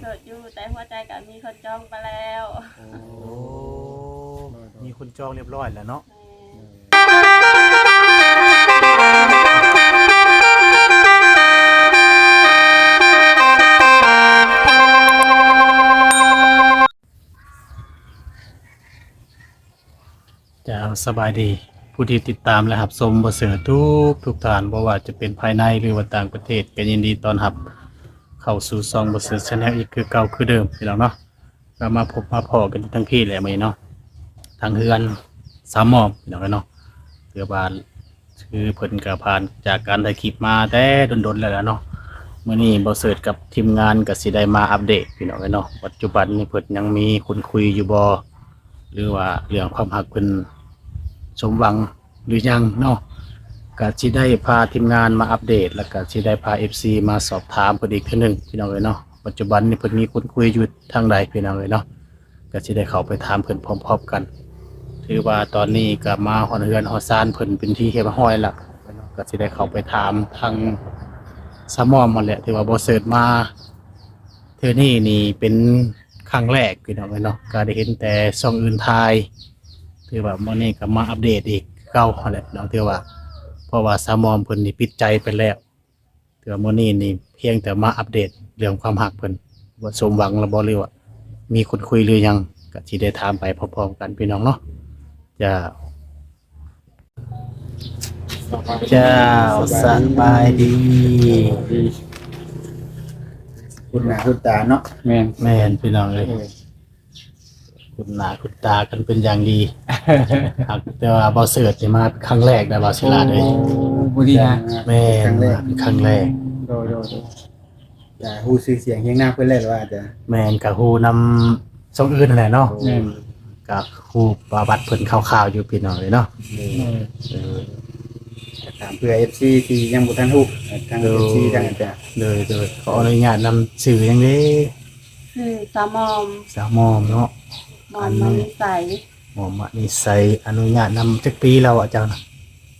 โสดอยู่แต่หัวใจก็มีคนจองไปแล้วโอ้มีคนจองเรียบร้อยแล้วเนาะแม่จะสบายดีผู้ที่ติดตามและรับชมบ่เสือทุกทุกท่านบ่ว่าจะเป็นภายในหรือว่าต่างประเทศก็ยินดีต้อนรับ เข้าสู่ซองบ่เสือ Channel อีกคือเก่าคือเดิมพี่น้องเนาะก็มาพบมาพอกันทั้งพี่แหละมื้อนี้เนาะทางเฮือนสามหมอมพี่น้องเนาะเรือบานคือเพิ่นก็ผ่านจากการถ่ายคลิปมาแต่ดนๆแล้วล่ะเนาะเมื้อนี้บ่เสิร์กับทีมงานก็สิได้มาอัปเดตพี่น้องเนาะปัจจุบันนี้เพิ่นยังมีคนคุยอยู่บ่หรือว่าเรื่องความรักเพิ่นสมหวังหรือยังเนาะ ก็สิได้พาทีมงานมาอัปเดต แล้วก็สิได้พา FC มาสอบถามเพิ่นอีกเทื่อหนึงพี่น้องเอ้ยเนาะปัจจุบันนี้เพิ่นมีคนคุยอยู่ทางใดพี่น้องเอ้ยเนาะก็สิได้เข้าไปถามเพิ่นพร้อม ๆ กัน ถือว่าตอนนี้ก็มาฮอดเฮือนฮอดซานเพิ่นเป็นที่เรียบร้อยล้วก็สิได้เข้าไปถามทางสมอมมาแหละที่ว่าบ่เสิร์ชมาเทื่อนี้นี่เป็นครั้งแรกพี่น้องเอ้ยเนาะก็ได้เห็นแต่ช่องอื่นถ่ายถือว่ามื้อนี้ก็มาอัปเดตอีกเก่าหั่นแหละเนาะถือว่า เพราะว่าสามอมเพิ่นนี่ปิดใจไปแล้วถือว่ามื้อนี้นี่เพียงแต่มาอัปเดตเรื่องความรักเพิ่นว่าสมหวังแล้วบ่หรือว่ามีคนคุยหรือยังก็สิได้ถามไปพร้อมๆกันพี่น้องเนาะจะเจ้าสบายดีคุณหน้าคุณตาเนาะแม่นแม่นพี่น้องเอ้ย คุณหน้าคุณตากันเป็นอย่างดีครับแต่ว่าบ่เสิร์ชนี่มาครั้งแรกนะบ่าวศิลาเอ้ยบุรีนะแม่ครั้งแรกเป็นครั้งแรกโดยโดยโดยอย่าฮู้ชื่อเสียงเฮียงหน้าเพิ่นเลยว่าจะแม่นกับฮูนำส่งอื่นนั่นแหละเนาะแม่นกับฮูประวัติเพิ่นข่าวๆอยู่พี่น้องเลยเนาะเออถามเพื่อ FC ที่ยังบ่ทันฮู้ทาง FC ทางอาจารย์เลยเลยขออนุญาตนำสื่ออย่างนี้คือสามอมสาวมอมเนาะ มอมมันนิสัยหมอมนิสัยอนุญาตนำจักปีแล้วอะเจ้านะ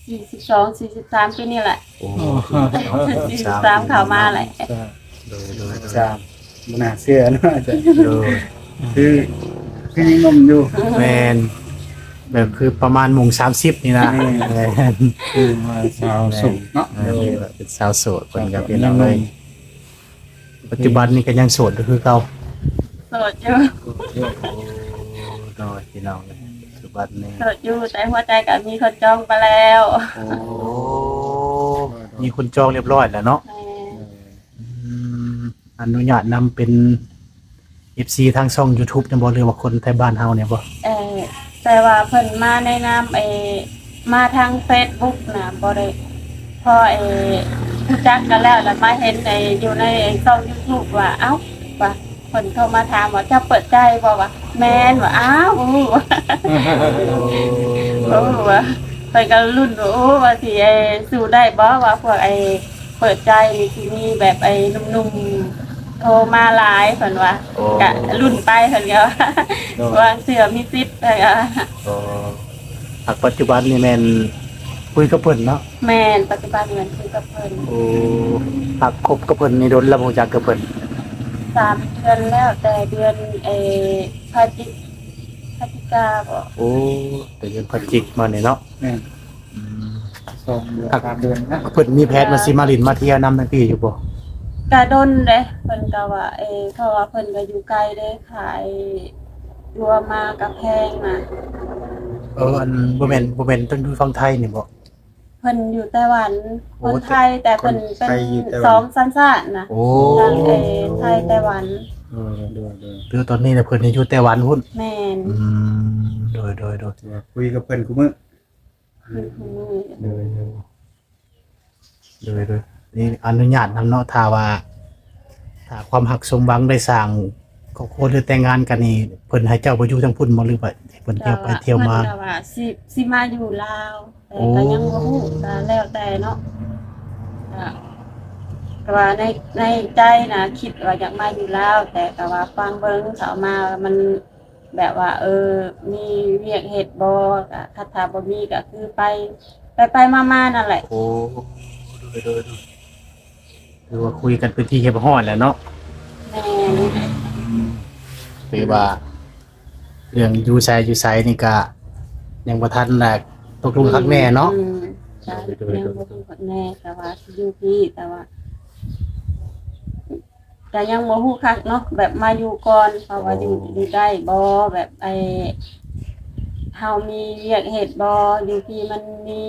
สี่สิบสองสี่สิบสามปีนี่แหละโอ้สี่สิบสามเข้ามาแหละเลยเลยสามบ่น่าเชื่อเนาะอาจารย์เลยคือคือยังหนมอยู่แม่นแบบคือประมาณโมงสามสิบนี่นะแม่นคือว่าสาวสุขเนาะเออเป็นสาวโสดเพิ่นกับพี่น้องเลยปัจจุบันนี้ก็ยังโสดก็คือเก่าโสดอยู่ โดยพี่น้องเลยปัจจุบันนี้โสดอยู่แต่หัวใจก็มีคนจองไปแล้วโอ้มีคนจองเรียบร้อยแล้วเนาะแม่อืมอนุญาตนำเป็น FC ทางช่อง YouTube เนี่ยบ่หรือว่าคนไทยบ้านเฮาเนี่ยบ่เออแต่ว่าเพิ่นมาในนามไอมาทาง Facebook นะบ่ได้พอไอรู้จักกันแล้วแล้วมาเห็นไออยู่ในไอ้ช่อง YouTube ว่าเอ้าว่าเพิ่นเข้ามาถามว่าจะเปิดใจบ่ว่า แม่นว่าอ้าวอู้ว่าโอ้ว่าไปกันรุ่นว่าโอ้ว่าสิไอสู้ได้บ่ว่าพวกไอเปิดใจนี่สิมีแบบไอ้หนุ่มๆโทรมาหลายเพิ่นว่าโอ้ กะรุ่นไปเพิ่นก็ว่าเสือมีซิดเพิ่นก็โอ้อักปัจจุบันนี่แม่นคุยกับเพิ่นเนาะแม่นปัจจุบันเหมือนคุยกับเพิ่นโอ้หักคบกับเพิ่นนี่โดนแล้วบ่จักกับเพิ่น สามเดือนแล้วแต่เดือนเออพฤศจิพฤศจิกาบ่โอ้แต่ยังพันจิกมาเนี่ยเนาะแม่นอืมสองเดือนสามเดือนนะเพิ่นมีแพทย์มาสิมาลินมาเที่ยวนำทั้งพี่อยู่บ่กะดนเด้เพิ่นก็ว่าเออเพราะว่าเพิ่นก็อยู่ไกลเด้ขายรัวมากับแพงน่ะเอออันบ่แม่นบ่แม่นต้องอยู่ฝั่งไทยนี่บ่ เพิ่นอยู่ไต้หวันโอ้คนไทยแต่เพิ่นเป็นสองสัญชาตินะโอ้ทางเออไทยไต้หวันเออโดยโดยหรือตอนนี้เนี่ยเพิ่นยังอยู่ไต้หวันพุ่นแม่นอืมโดยโดยโดยถือว่าคุยกับเพิ่นคุมื้อเพิ่นฮู้โดยโดยโดยโดยนี่อนุญาตนำเนาะถ้าว่าถ้าความหักสมหวังได้สร้าง ครอบครัวหรือแต่งงานกันนี่เพิ่นให้เจ้าไปอยู่ทั้งพุ่นบ่หรือว่าให้เพิ่นเที่ยวไปเที่ยวมาเพิ่นก็ว่าสิสิมาอยู่ลาวแต่โอ้ก็ยังบ่ฮู้ก็แล้วแต่เนาะก็ก็ว่าในในใจนะคิดว่าอยากมาอยู่ลาวแต่ก็ว่าฟังเบิ่งเขามามันแบบว่า เออ มีเวียกเฮ็ดบ่ก็คัดถ้าบ่มีก็คือไป ไปไปมาๆนั่นแหละ โอ้โดยโดยโดยคือว่าคุยกันเป็นที่เรียบร้อยแล้วเนาะ แม่น หรือว่า เรื่องอยู่ไสอยู่ไสนี่ก็ยังบ่ทันน่ะตกลงคักแน่เนาะอืมใช่ยังบ่ฮู้คักแน่แต่ว่าสิอยู่พี่แต่ว่าแต่ยังบ่ฮู้คักเนาะแบบมาอยู่ก่อนเพราะว่าอยู่อยู่ได้บ่แบบไอ้เฮามีเวียกเฮ็ดบ่อยู่พี่มันมี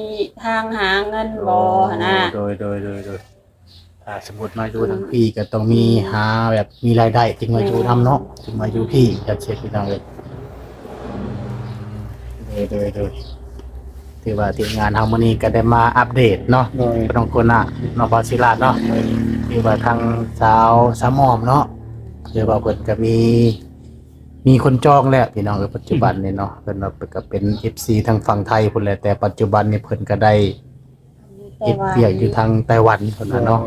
ทางหาเงินบ่หั่นน่ะ โดยโดยโดยโดย ถ้าสมมุติมาอยู่ทั้งพี่ก็ต้องมีหาแบบมีรายได้จึงมาอยู่นํเนาะจึงมาอยู่พี่จะเช็ดพี่น้องเลยโดยโดยโดยถือว่าทีมงานเฮามื้อนี้ก็ได้มาอัปเดตเนาะโดยบ่ต้องกลัวหน้าเนาะบาสิลาดเนาะถือว่าทางสาวสามอมเนาะเดี๋ยวว่าเพิ่นก็มี มีคนจองแล้วพี่น้องในปัจจุบันนี่เนาะเพิ่นว่าเพิ่นก็เป็น FC ทางฝั่งไทยพุ่นแหละแต่ปัจจุบันนี่เพิ่นก็ได้เฮ็ดเวียกอยู่ทางไต้หวันพุ่นน่ะเนาะ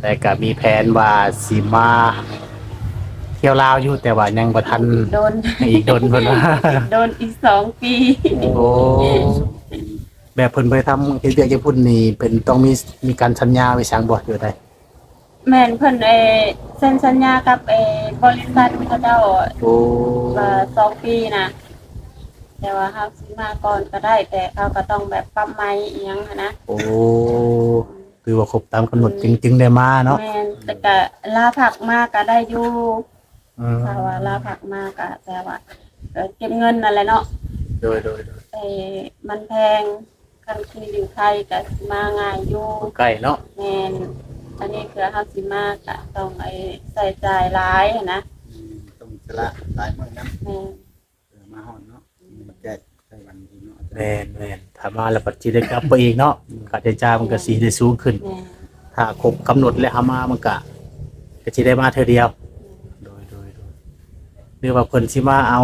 แต่ก็มีแผนว่าสิมาเที่ยวลาวอยู่แต่ว่ายังบ่ทันโดน อีกโดนเพิ่นว่าโดนอีกสองปี โอ้แบบเพิ่นไปทำเฮ็ดเวียกญี่ปุ่นนี่เป็นต้องมีมีการสัญญาไว้สังบ่อยู่ได้แม่นเพิ่นเออเซ็นสัญญากับเออบริษัทเขาเจ้าโอ้ว่าสองปีนะแต่ว่าเฮาซื้อมาก่อนก็ได้ แต่เขาก็ต้องแบบปรับใหม่อีหยังหั้นนะโอ้ คือว่าครบตามกำหนดจึงจึงได้มาเนาะแม่นแต่ก็ลาผักมากก็ได้อยู่อืมถ้าว่าลาผักมากก็แต่ว่าก็เก็บเงินนั่นแหละเนาะโดยโดยโดยเออมันแพงคันคืออยู่ไทยก็สิมาง่ายอยู่ ใกล้เนาะแม่นอันนี้คือเฮาสิมาก็ต้องไอ้ใส่จ่ายหลายหั้นนะต้องสละหลายมื้อนํแม่นเออมาฮอด แม่นแม่นถ้ามาแล้วปัจจิได้กลับไปอีกเนาะค่าใช้จ่ายมันก็สิได้สูงขึ้น แม่นถ้าครบกำหนดแล้วเฮามามันก็ก็สิได้มาเทื่อเดียว โดยโดยโดยหรือว่าเพิ่นสิมาเอา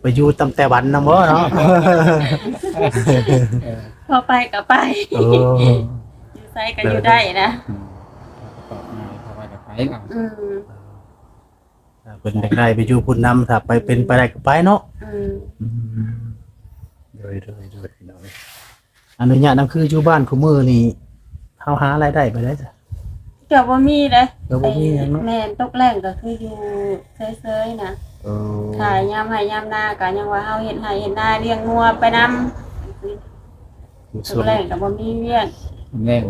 ไปอยู่ตำแต่วันนำบ่เนาะ พอไปก็ไปเอออยู่ไสก็อยู่ได้นะตอบมาเพราะว่าจะไปเอาอืมถ้าเพิ่นอยากได้ไปอยู่พุ่นนำถ้าไปเป็นไปได้ก็ไปเนาะอืมโด ยโดยโดยพี่น้องเอ้ยอนุญาตนํคืออยู่บ้านคุมือนี่เฮาหารายได้ไปได้จ้ะ เกือบบ่มีเลยเกือบบ่มีหยังเนอะ แม่นตกแรงก็คืออยู่เซยๆนะเออขายยามให้ยามหน้าก็ยังว่าเฮาเฮ็ดให้เฮ็ดนาเลี้ยงงัวไปนำอยู่ตส่วกนแรงก็บ่มีเวียกแรง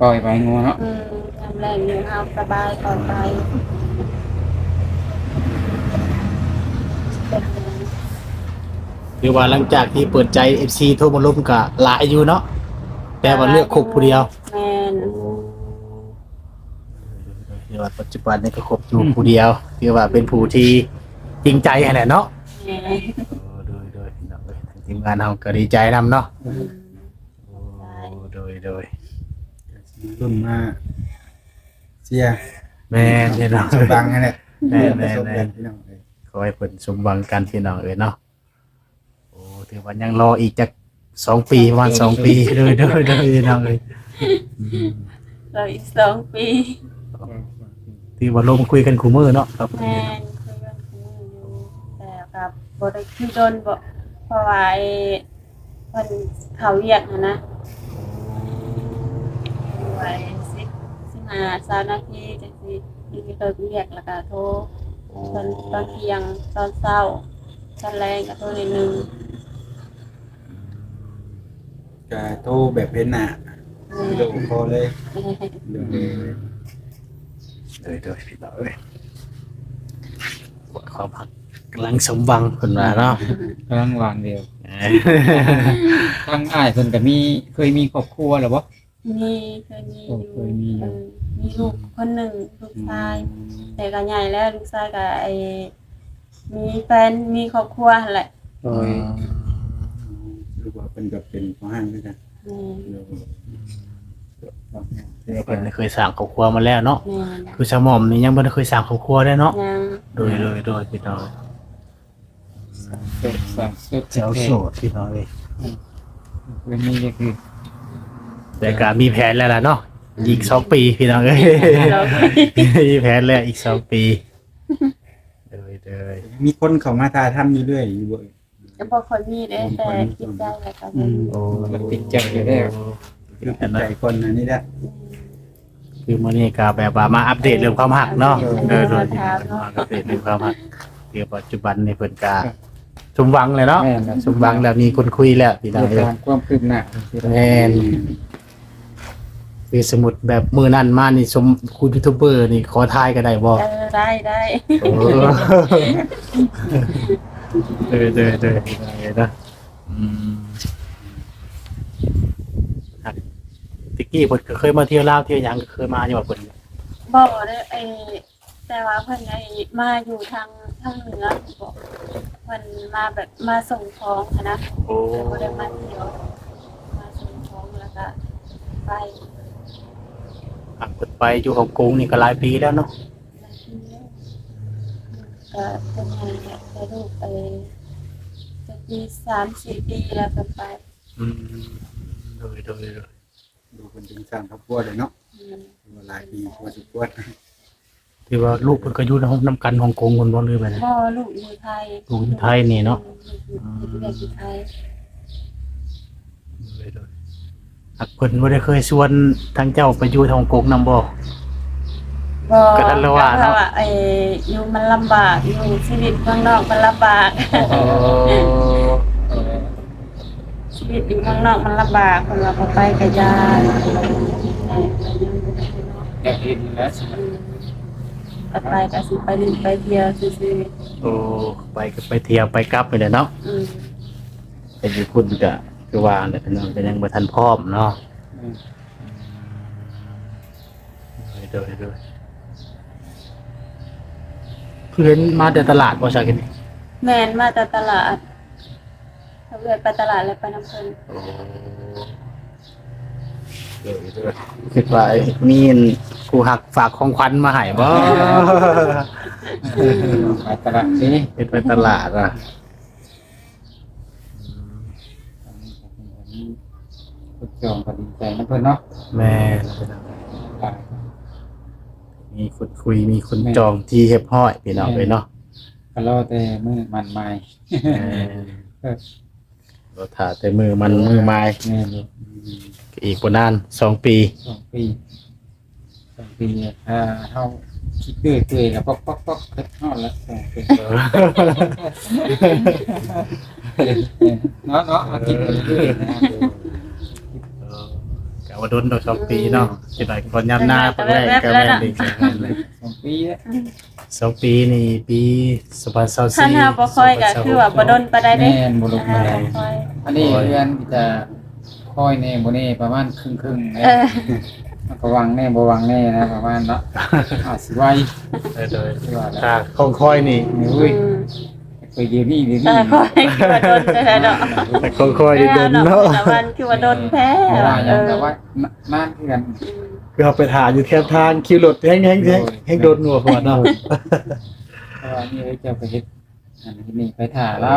ปล่อยไปงัวเนาะอืมยามแรงอยู่เฮาสบายก่อนไปคือว่าหลังจากที่เปิดใจ FC โทรมาล้มก็หลายอยู่เนาะแต่ว่าเลือกคบผู้เดียวแม่นคือว่าปัจจุบันนี่ก็คบอยู่ผู้เดียวคือว่าเป็นผู้ที่จริงใจแหละเนาะแม่นโดยโดยพี่น้องเอ้ยทางทีมงานเราก็ดีใจนำเนาะอืมโดยโดยรุ่นมาเสียแม่นพี่น้องสมบังนั่นแหละแม่นแม่นประสบแม่กานรณ์พี่น้องเอ้ยขอให้ผลสมหวังกันพี่น้องเอ้ยเนาะโอ้ ถือว่ายังรออีกจักสองปีประมาณสองปีโดยโดยโดยพี่น้องเอ้ยอืมเราอีกสองปีที่ว่าลมคุยกันคู่มือเนาะครับแม่นคุยกันคุยอยู่แต่กับบ่ได้คุยโดนบ่เพราะว่าไอ้เพิ่นเขาเรียกนะนะไว้สิสิมาสามนาทีจังซี่มีเลิกเรียกแล้วก็โทรตอนตอนเที่ยงตอนเช้าตอนแรงก็โทรนิดนึง ก็โทรแบบเป็นหน้าวิดีโอคอลเลยดี๋ยโดยโดยพี่น้อเอ้ยขอพักกำลังสมหวังคนว่าเนาะกำลังวางเดียวทางอ้ายเพิ่นก็มีเคยมีครอบครัวแล้วบ่มีเคยมีอยู่เคยมีอยู่มีลูกคนหนึ่งลูกชาย แต่ก็ใหญ่แล้วลูกชายก็ไอมีแฟนมีครอบครัวแหละ โดยรู้ว่าเป็นกับเป็นของห้างด้วยกันแม่นเดี๋ยวเพิ่นเคยสร้างครอบครัวมาแล้วเนาะแม่นคือสมอมนี่ยังบ่ได้เคยสร้างครอบครัวได้เนาะยังโดยโดยโดยพี่น้องเกิดสร้างสุดเจ้าโสดพี่น้องเอ้ยเคยมีก็คือแต่ก็มีแผนแล้วล่ะเนาะอีกสองปีพี่น้องเอ้ยเรามีแผนแล้วอีกสองปีโดยโดยมีคนเข้ามาทาทำอยู่เรื่อยอยู่บ่ จะบอกคนมีได้แต่คิดได้แล้วก็บ่มีโอ้มันติดใจอยู่แล้วคือติดใจคนอันนี้แหละคือมื้อนี้ก็แบบว่ามาอัปเดตเรื่องความรักเนาะเออโดยถามเนาะมาอัปเดตเรื่องความรักเดี๋ยวปัจจุบันนี่เพิ่นก็สมหวังเลยเนาะแม่นครับสมหวังแล้วมีคนคุยแล้วพี่น้องเรื่เอ้อยงความคืบหน้าแม่นคือสมุดแบบมือนั่นมานี่สมคุณยูทูบเบอร์นี่ขอทายก็ได้บ่เออได้ได้ โอ้เออเดอเดอเดอนะอืมครับติกกี้เพิ่นก็เคยมาเที่ยวลาวเที่ยวหยังก็เคยมาอยู่ว่าเพิ่นบอกได้ไอ้แต่ว่าเพิ่นไอ้มาอยู่ทางทางเหนือบอกเพิ่นมาแบบมาส่งของหั้นนะโอ้เพิ่นบ่ได้มาเที่ยวมาส่งของแล้วก็ไปอะเพิ่นไปอยู่ฮ่องกงนี่ก็หลายปีแล้วเนาะก็เป็นไงเนี่ย แต่ลูกไปจะปีสามสี่ปีแล้วกันไปอืมโดยโดยโดยดูคนจริงสร้างครอบครัวเลยเนาะอืมดูหลายปีพอสมควรที่ว่าลูกเพิ่นก็อยู่ในห้องนํกันฮ่องกงคนบ่ลืมไปนะ พ่อลูกอยู่ไทยลูกอยู่ไทยนี่เนาะ ลูกอยู่อยู่ไทยโดยโดยอะเพิ่นบ่ได้เคยชวนทางเจ้าไปอยู่ฮ่องกงนํบ่ บ่ก็นั่นแหละว่าเนาะก็ไอ้อยู่มันลำบากอยู่ชีวิตเมืองนอกมันลำบาก โอ้ชีวิตอยู่เมืองนอกมันลำบากคนว่าบ่ไปกับยานเออไปยังบ่ได้เนาะอยากเห็นแล้วอืมก็ไปก็สิไปเล่นไปเที่ยวซื่อโอ้ไปก็ไปเที่ยวไปกลับไปเลยเนาะๆอืมแต่อยู่คุณก็คือว่าเนี่ยพี่น้องก็ยังบ่ทันพร้อมเนาะโดยโดยโดย เพื่อนมาแต่ตลาดบ่ใช่กันนี่แม่นมาแต่ตลาดถ้าเอื้อยไปตลาดแล้วไปน้ำเพิ่นโอ้โดยโดยคิดว่าไอ้มีนครูหักฝากของขวัญมาให้บ่ไปตลาดนี่เป็นไปตลาดอะคุณจองก็ดีใจนะเพิ่นเนาะแม่ มีคนคุยมีคนจองที่เรียบร้อยพี่น้องเลยเนาะก็รอแต่มื้อมันใหม่เออเราถ่าแต่มือมันมือไม้แม่นี่อีกปนานสองปีสองปีสองปีเนี่ยอ่าเฮาคิดด้วยตัวเองแล้วป๊อกป๊อกป๊อกเฮ็ดฮอดแล้วสองปีเนาะเนาะมาคิดกันด้วยนะกะ ว่าโดนดอกสองปีเนาะจะได้ก่อนยามหน้าเพิ่นแรกก็แม่นดีแม่นเลยสองปีแล้วสองปีนี่ปีสองพันสองถ้าสี่หาบ่ค่อยก็คือว่าบ่ดนปานใดเด้แม่นบ่ลงหามาบ่ค่อยอันนี้เรียนจะค่อยแน่บ่แน่ประมาณครึ่งๆเออมันก็วังแน่บ่วังแน่นะประมาณเนาะอาจสิไว้เออโดยที่ว่าแล้วถ้าคงคอยนี่เฮ้ยอืม ไปเดี๋ยวนี้เดี๋ยวแต่นี้ค่อยคือว่าดนแต่เนาะแต่คงคอยนี่โดนเนาะแต่วันคือว่าดนแท้เพราะว่าเอยังอแต่ว่านานคือกันอืมคือเอาไปถ่ายอยู่แคบทางคิวรถแห้งแห้งแห้งแห้งโดนหัวหัวเนาะเพราะว่านี่เอ้ยจะไปเฮ็ดอันนี้นี่ไปถ่าเรา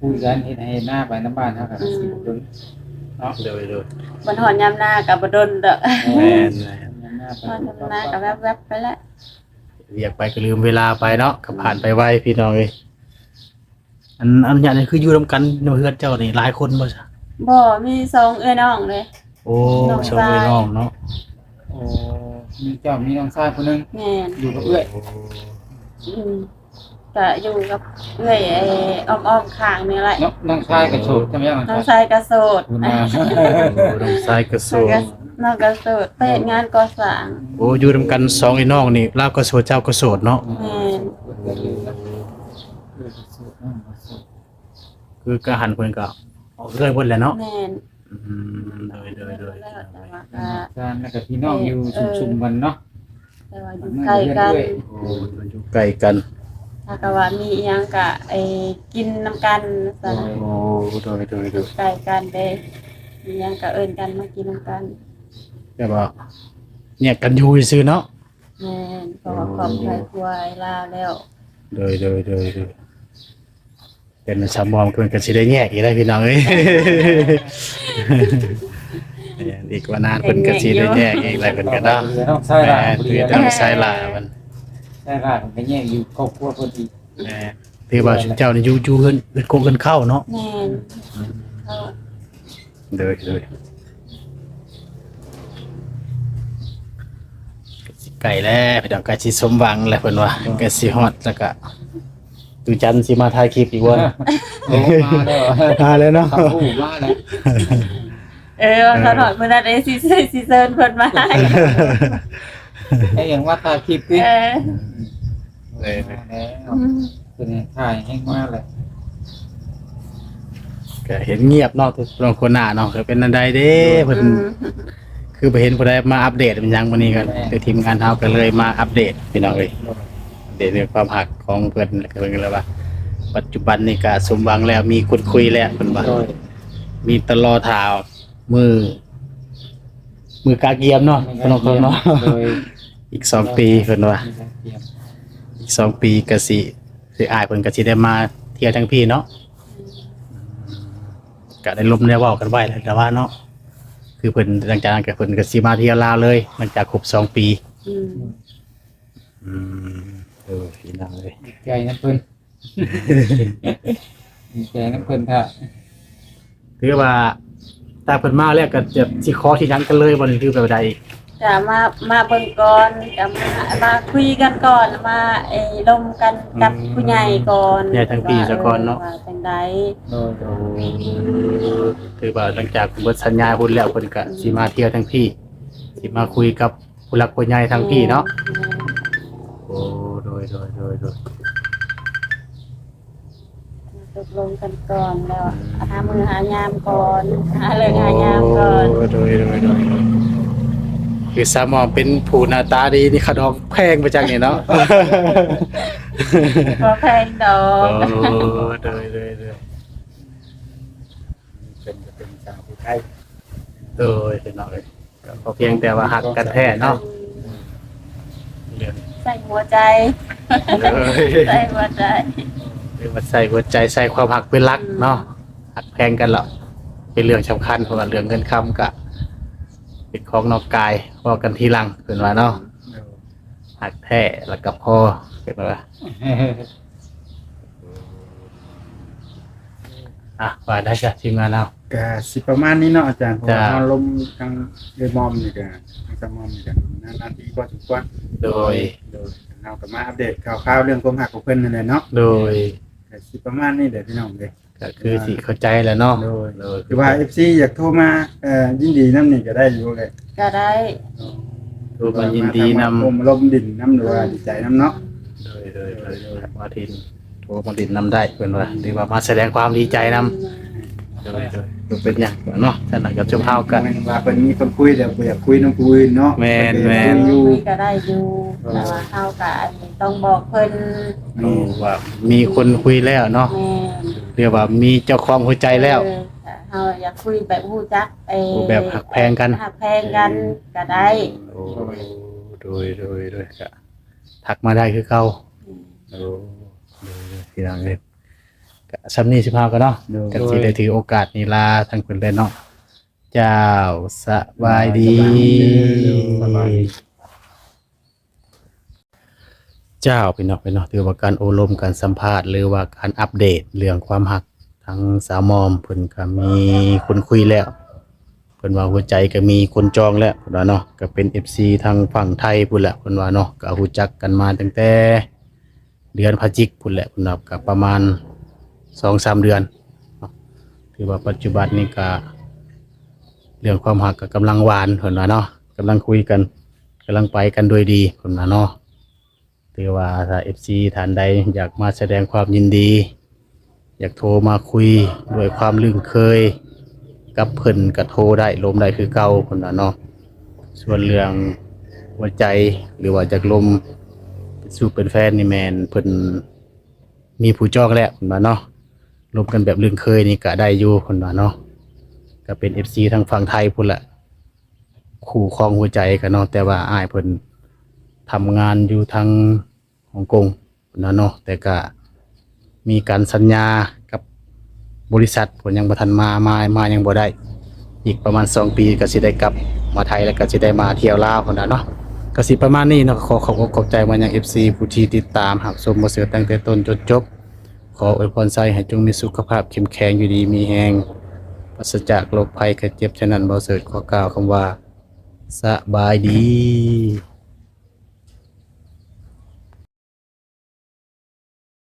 คุยกันเฮ็ดให้หน้าไปน้ำบ้านเฮากันสิบ่ดนเนาะโดยโดยมันหอนยามหน้ากับบ่ดนเด้อแม่นแม่นหน้าไปหอนยามหน้ากับแวบๆไปแล้ว เรียกไปก็ลืมเวลาไปเนาะก็ผ่านไปไวพี่น้องเอ้ยอันอันอย่างนี้คืออยู่ร่วมกันเพื่อนเจ้านี่หลายคนบ่จ้ะบ่มีสองเอ้ยน้องเลย โอ้น้องชมเลยชายน้องเนาะโอ้มีเจ้ามีน้องชายคนหนึงแม่นอยู่กับเอื้อยอืมก็อยู่กับเอ้ยไอ้อ้อมๆข้างนี่แหละน้องน้องชายก็โสดใช่ไหมน้องน้องชายชายก็โสด คุณน้นาน้องชายกระโสองดก็ น้องก็โสดไปเฮ็ดงานก่อสร้างโอ้อยู่ร่วมกันสองไอ้น้องนี่ลาวก็โสดเจ้าก็โสดเนาะแม่นคือก็หันเพิ่นก็ออกเรื่อยเพิ่นแหละเนาะแม่นอืมโดยโดยโดยแล้วแต่ว่าก็จานแล้วก็พี่น้องอยู่ชุมๆกันเนาะแต่ว่าอยู่ใกล้กันโอ้อยู่ใกล้กันถ้าก็ว่ามีอีหยังก็ไอ้กินน้ำกันซะนะโอ้โดยโดยโดย ใกล้กันเด้มีหยังก็เอิ้นกันมากินน้ำกัน แต่ว่าเนี่ยกันอยู่ซื่อเนาะแม่นเพราะว่าครอบครัวครัวไอ้ลาวแล้วโดยโดยโดยโดยเป็นสามมอมเพิ่นก็สิได้แยกอีกได้พี่น้องเอ้ย อีกว่านานเพิ่นก็สิได้แยกอีกแล้วเพิ่นก็เนาะเหลือน้องชายหลาแม่นถือทางสายลามันชายหลานก็แยกอยู่ครอบครัวเพิ่นอีกแม่ถือว่าเจ้านี่อยู่อยู่เพิ่นเพิ่นโกงเพิ่นเข้าเนาะแม่นเขาโดยโดย ไก่แล้วพี่น้องก็สิสมหวังแล้วเพิ่นว่าก็สิฮอดแล้วก็ตูจันทร์สิมาถ่ายคลิปอีกว่าโอ้มาแล้วมาแล้วเนาะคำพูดมาแล้วเออว่าเขาหน่อยเมื่อนั้นเอซีซีเซินเพิ่นมาให้ยังว่าถ่ายคลิปดิเออเลยมาแล้วตัวนี้ถ่ายให้มากเลยก็เห็นเงียบเนาะทุกคนคนหน้าเนาะก็เป็นอันใดเด้เพิ่นอืม คือไปเห็นผู้ใดมาอัปเดตเป็นหยังวันนี้ก็คือทีมงานเฮาก็เลยมาอัปเดตพี่น้องเอ้ยอัปเดตเรื่องความหักของเพิ่นแล้วก็เพิ่นก็เลยว่า ปัจจุบันนี่ก็สมหวังแล้วมีคุดคุยแล้วเพิ่นว่าโดยมีตลอดข่าวมือ มือกาเกียมเนาะพี่น้องเนาะโดยอีกสองปีเพิ่นว่าอีกสองปีก็สิสิอายเพิ่นก็สิได้มาเที่ยวทั้งพี่เนาะก็ได้ลมได้เว้ากันไว้แล้วแต่ว่าเนาะ คือเพิ่นหลังจากนั้นก็เพิ่นก็สิมาเที่ยวลาวเลยหลังจากครบสองปี อืมอืมเออพี่น้องเลยดีใจนะเพิ่นดีใจนะเพิ่นถ้าคือว่าถ้าเพิ่นมาแล้วก็จะสิขอที่นั้นกันเลยบ่นี่คือแบบใด จะมามาเบิ่งก่อนจะมามาคุยกันก่อนมาเออลมกันกับผู้ใหญ่ก่อนใหญ่ทั้งปีซะก่อนเนาะ ว่าจังไดโดยโดยคือว่าหลังจากเบิดสัญญาพุ่นแล้วเพิ่นก็สิมาเที่ยวทั้งพี่สิมาคุยกับผู้หลักผู้ใหญ่ทั้งพี่เนาะโอ้โดยโดยโดยโดยตกลงกันก่อนแล้วหามือหายามก่อนหาเลยหายามก่อนโโดยโดยโดย คือสามอมเป็นผู้หน้าตาดีนี่ขนองแพงไปจังนี่เนาะก็แพงดอโอ้กโดยโดยโดยเป็นจะเป็นสาวผู้ไทยโดยเป็นเนาะเลยก็ขอเพียงแต่ว่าหักกันแท้เนาะเรื่องใส่หัวใจเลยใส่หัวใจเรื่องว่าใส่หัวใจใส่ความหักเป็นหลักเนาะหักแพงกันหรอกเป็นเรื่องสำคัญเพราะว่าเรื่องเงินคำกะ เป็นของนอกกายพอกันทีหลังเป็นว่าเนาะหักแท้แล้วกับพอเป็นว่าอะว่าได้จ้ะทีมงานเรา ก็สิประมาณนี้เนาะอาจารย์เพราะว่าจ้ะ เราลมทางเรือมอมนี่ก็ทางสมอมนี่ก็นานๆทีก็สมควรโดย โดยเราก็มาอัปเดตข่าวๆเรื่องความหักของเพิ่นนั่นแหละเนาะโดย ก็สิประมาณนี้เด้อพี่น้องเด้อ ก็คือสิเข้าใจแหล้วเนาะโดยโดยคือว่า FC อยากโทรมาเอ่อยินดีนํนี่ก็ได้อยู่เลยก็ได้ดูมายินดีนำลมลมดินน้ำหรือว่าดีใจน้ำเนาะโดยโดยโดยโดยมาทินโทรมาดินนำได้เพื่อนว่าหรือว่ามาแสดงความดีใจนำโดยโดยโดยเป็นอย่างเนาะท่านนั้นกับชมเฮากันว่าเพิ่นมีคนคุยแล้วบ่อยากคุยน้ำผู้อื่นเนาะแม่นเพิ่ก็อยากแม่น คุยอยู่คุยก็ได้อยู่แต่ว่าเฮาก็อันนี้ต้องบอกเพิ่นโอ้ว่ามีคนคุยแล้วเนาะแม่ เรียกว่ามีเจ้าของหัวใจแล้ว เออถ้าเฮาอยากคุยแบบฮู้จักไอ้โอ้แบบหักแพงกัน หักแพงกันก็ได้ โอ้โดยโดยโดยก็ทักมาได้คือเก่าโอ้โดยโดยพี่น้องเอ้ยก็ซ้ำนี้สิพากันเนาะโดยกันสิได้ถือโอกาสนี้ลาทั้งเพิ่นเลยเนาะเจ้าสบายดี สบายดี เจ้าพี่น้องพี่น้องถือว่าการโอลมการสัมภาษณ์หรือว่าการอัปเดตเรื่องความหักทั้งสาวมอมเพิ่นก็มีคนคุยแล้วเพิ่นว่าหัวใจก็มีคนจองแล้วเพิ่นว่าเนาะก็เป็น FC ทางฝั่งไทยพุ่นแหละเพิ่นว่าเนาะก็รู้จักกันมาตั้งแต่เดือนพฤศจิกพุ่นแหละเพิ่นว่าก็ประมาณ2-3เดือนถือว่าปัจจุบันนี้ก็เรื่องความหักก็กำลังหวานเพิ่นว่าเนาะกำลังคุยกันกำลังไปกันด้วยดีเพิ่นว่าเนาะ ถือว่าถ้า FC ท่านใดอยากมาแสดงความยินดี อยากโทรมาคุยด้วยความลึงเคย กับเพิ่นก็โทรได้ลมได้คือเก่าคนน่ะเนาะส่วนเรื่องหัวใจหรือว่าจากลมสู่เป็นแฟนนี่แมนเพิ่นมีผู้จองแล้วคนว่าเนาะลมกันแบบลึงเคยนี่ก็ได้อยู่คนว่าเนาะก็เป็น FC ทางฝั่งไทยพุ่นละคู่ครองหัวใจกันเนาะแต่ว่าอ้ายเพิ่น ทำงานอยู่ทางฮ่องกงนะเนาะแต่ก็มีการสัญญากับบริษัทผลยังบ่ทันมามามายังบ่ได้ อีกประมาณ 2 ปีก็สิได้กลับมาไทยแล้วก็สิได้มาเที่ยวลาวพุ่นน่ะเนาะก็สิประมาณนี้เนาะขอขอบอกขอบใจมายัง FC ผู้ที่ติดตามหักสมบ่เสือตั้งแต่ต้นจนจบ ขออวยพรใส่ให้จงมีสุขภาพเข้มแข็งอยู่ดีมีแฮงปราศจากโรคภัยไข้เจ็บฉะนั้นบ่เสิร์ชขอกล่าวคำว่าสบายดี